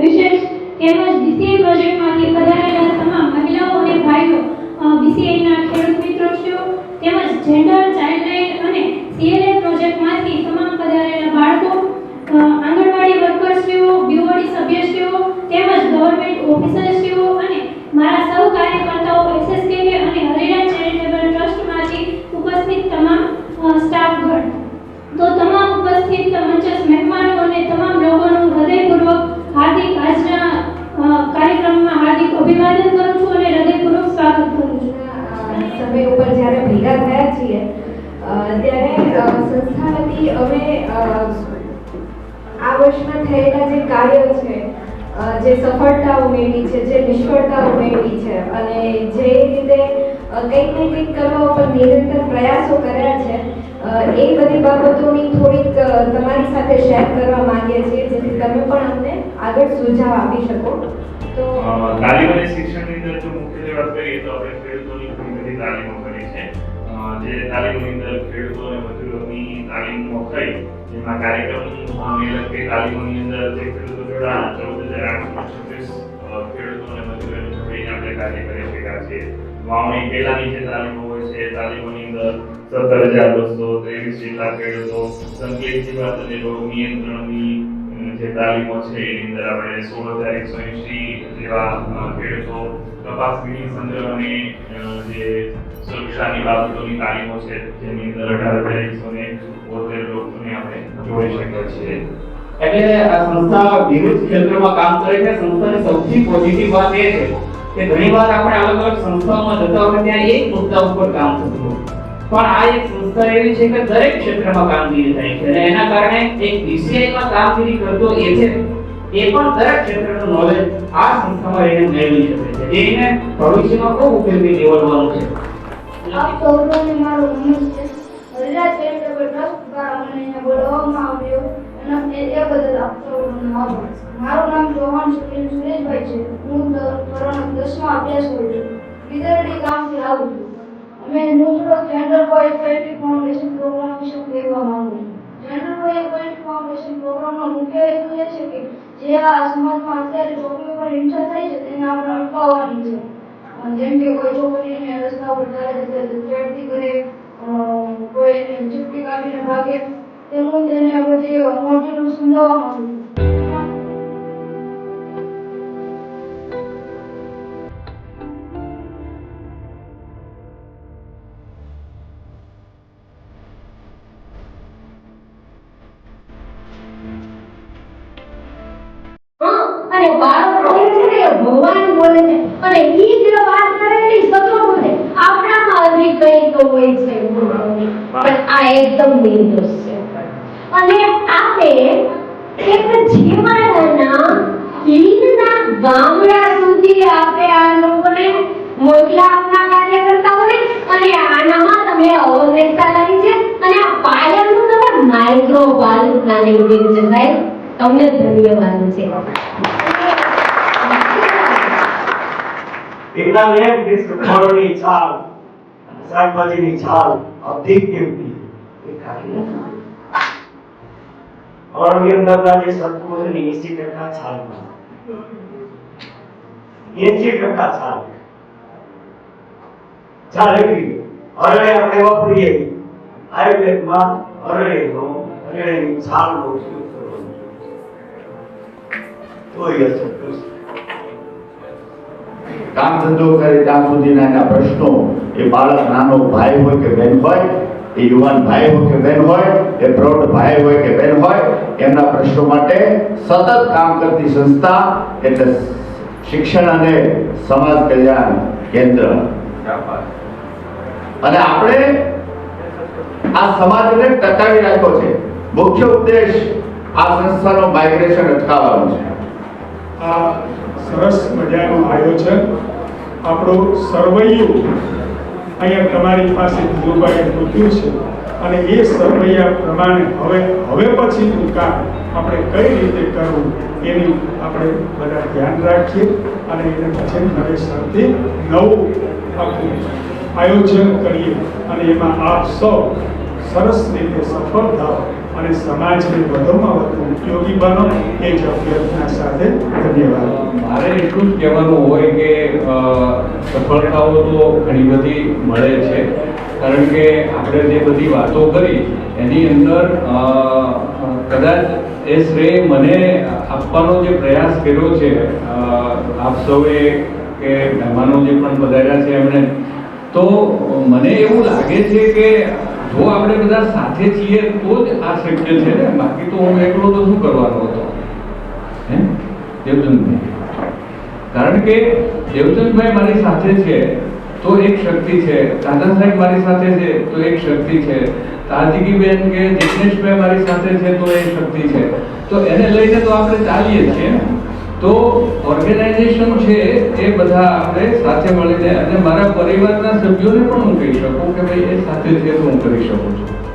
વિશેષ તેમજ બીસીએ પ્રોજેક્ટમાંથી પધારેલા તમામ મહિલાઓ અને ભાઈઓ બીસીએના ખેડૂત મિત્રોશ્રીઓ તેમજ જેન્ડર ચાઇલ્ડલાઇન અને સીએલએ પ્રોજેક્ટમાંથી તમામ પધારેલા બાળકો આંગણવાડી વર્કર્સશ્રીઓ બીઓડી સભ્યશ્રીઓ તેમજ ગવર્મેન્ટ ઓફિસરશ્રીઓ અને મારા સૌ કાર્યકર્તાઓ એસએસકે અને હરિરા ચેરિટેબલ ટ્રસ્ટમાંથી ઉપસ્થિત તમામ સ્ટાફગણ તો તમામ ઉપસ્થિત મંચસ મહેમાનો અને તમામ લોકોનું હૃદયપૂર્વક હાર્દિક આજના અ, કાર્યક્રમમાં હાર્દિક અભિવાદન કરું છું અને હૃદયપૂર્વક સ્વાગત કરું છું આ સમય ઉપર જ્યારે ભેગા થયા છીએ ત્યારે સંસ્થા વતી અમે આ વર્ષમાં થયેલા જે કાર્યો છે જે સફળતાઓ મેળવી છે, જે નિષ્ફળતાઓ મેળવી છે, અને જે રીતે કંઈક ને કંઈક કરવા ઉપર નિરંતર પ્રયાસો કર્યા છે એ બધી બાબતોની થોડીક તમારી સાથે શેર કરવા માંગીએ છીએ, જેથી તમે પણ અમને આગળ સુઝાવ આપી શકો. તો તાલીમ અને શિક્ષણની અંદર જો મુખ્યત્વે વાત કરીએ તો આપણે ખેડૂતોની ઘણી બધી તાલીમો કરી છે. જે તાલીમની અંદર ખેડૂતો અને મજૂરોની તાલીમો થઈ જેમાં કાર્યક્રમ લગતી તાલીમોની અંદર જે ખેડૂતો જોડાયા, ચૌદ હજાર આઠસો છત્રીસ ખેડૂતો મજૂરોને જોડીને આપણે કાર્ય કરી શક્યા છીએ. વાવણી પહેલાની જે તાલીમો હોય છે તાલીમોની અંદર સત્તર હજાર બસો ત્રેવીસ જેટલા ખેડૂતો સંકલિત જીવાત અને રોગ નિયંત્રણની જે તાલીમો છે, એની અંદર આપણે સોળ હજાર એકસો જેવા ખેડૂતો કપાસ વીણી સંગ્રહ અને જે સુરક્ષાની બાબતોની તાલીમો છે, જેની અંદર અઢાર હજાર એકસો ને બોતેર લોકોને આપણે જોડી શકીએ છીએ. એટલે આ સંસ્થા વિવિધ ક્ષેત્રમાં કામ કરે છે. સંસ્થાની સૌથી પોઝિટિવ વાત એ છે કે ઘણીવાર આપણે અલગ અલગ સંસ્થાઓમાં જતા હોય ત્યાં એક મુદ્દા ઉપર કામ થતું હોય. પણ આ એક સંસ્થા એવી છે કે દરેક ક્ષેત્રમાં કામગીરી થાય છે. અને એના કારણે એક BCI કામગીરી કરતો એ છે, એ પણ દરેક ક્ષેત્રનું નોલેજ આ સંસ્થામાં રહીને મેળવી શકે છે. એને ભવિષ્યમાં ખૂબ ઉપયોગી નીવડવાનું છે. આભાર મારું નામ ચૌહાણ સુનિલ એ છે કે જે આ સમાજમાં અત્યારે છોકરીઓ પર હિંસા થઈ છે, તેને આપણે અટકાવવાની છે. જેમ કે કોઈ છોકરીને રસ્તા પર ચાલે છે છેડતી કરે કોઈ ચીપટી કાઢીને ભાગે, તેનું તેને બધી મોટીનું સમજાવવા માંગુ અને બાળક બોલે છે ને ભગવાન બોલે છે. અને ઈ જ વાત કરેલી સચોટ છે. આપણામાં હજી કઈ તો હોય છે પણ આ એકદમ નિર્દોષ છે. અને આપણે એક જીવનના લીલના ગામડા સુધી આપણે આ લોકોને મોકલા આપના કાર્ય કરતા હોય અને આનામાં તમે અવનેતા કરી છે. અને આ પાયલનું તમે માઇક્રો બાલુક નાની ઊભી છે સાહેબ તમને ધન્યવાદ છે. એકદમ એમ કે ફળોની છાલ, શાકભાજીની છાલ અધિક કિંમતી એ ખાલી નથી. જે સત્વો છે એસી ટકા છાલ એસી ટકા છાલ. ચાલે હરણે આપણે વાપરીએ. આયુર્વેદમાં હરણેનો હરણેની છાલનો ઉપયોગ કરવાનો એ અસર કરશે કામ ધંધો કરે ત્યાં સુધીના એના પ્રશ્નો. એ બાળક નાનો ભાઈ હોય કે બેન હોય, એ યુવાન ભાઈ હોય કે બેન હોય, એ પ્રૌઢ ભાઈ હોય કે બેન હોય, એમના પ્રશ્નો માટે સતત કામ કરતી સંસ્થા એટલે શિક્ષણ અને સમાજ કલ્યાણ કેન્દ્ર. અને આપણે આ સમાજને ટકાવી રાખ્યો છે. મુખ્ય ઉદ્દેશ આ સંસ્થાનો માઇગ્રેશન અટકાવવાનો છે. સરસ મજાનું આયોજન. આપણો સરવૈયું અહીંયા તમારી પાસે ધીરુભાઈએ મૂક્યું છે. અને એ સરવૈયા પ્રમાણે હવે હવે પછીનું કામ આપણે કઈ રીતે કરવું એની આપણે બધા ધ્યાન રાખીએ અને એને પછી નવેસરથી નવું આપણું આયોજન કરીએ. અને એમાં આપ સૌ સરસ રીતે સફળ થાવ અને સમાજને વધુમાં વધુ ઉપયોગી બનો એ જ અભ્યર્થના સાથે ધન્યવાદ. મારે એટલું જ કહેવાનું હોય કે સફળતાઓ તો ઘણી બધી મળે છે. કારણ કે આપણે જે બધી વાતો કરી, એની અંદર કદાચ એ શ્રેય મને આપવાનો જે પ્રયાસ કર્યો છે આપ સૌએ કે મહેમાનો જે પણ પધાર્યા છે એમણે, તો મને એવું લાગે છે કે જો આપણે બધા સાથે છીએ, તો જ આ શક્ય છે ને? બાકી તો હું એકલો તો શું કરવાનો હતો? દેવચંદભાઈ. કારણ કે દેવચંદભાઈ મારી સાથે છે, તો એક શક્તિ છે. દાદા સાહેબ મારી સાથે છે, તો એક શક્તિ છે. તાજગીબેન કે જિગ્નેશભાઈ મારી સાથે છે, તો એ શક્તિ છે. તો એને લઈને તો આપણે ચાલીએ છીએ. તો ઓર્ગેનાઇઝેશન છે એ બધા આપણે સાથે મળીને અને મારા પરિવારના સભ્યોને પણ હું કહી શકું કે ભાઈ એ સાથે છે તો હું કરી શકું છું.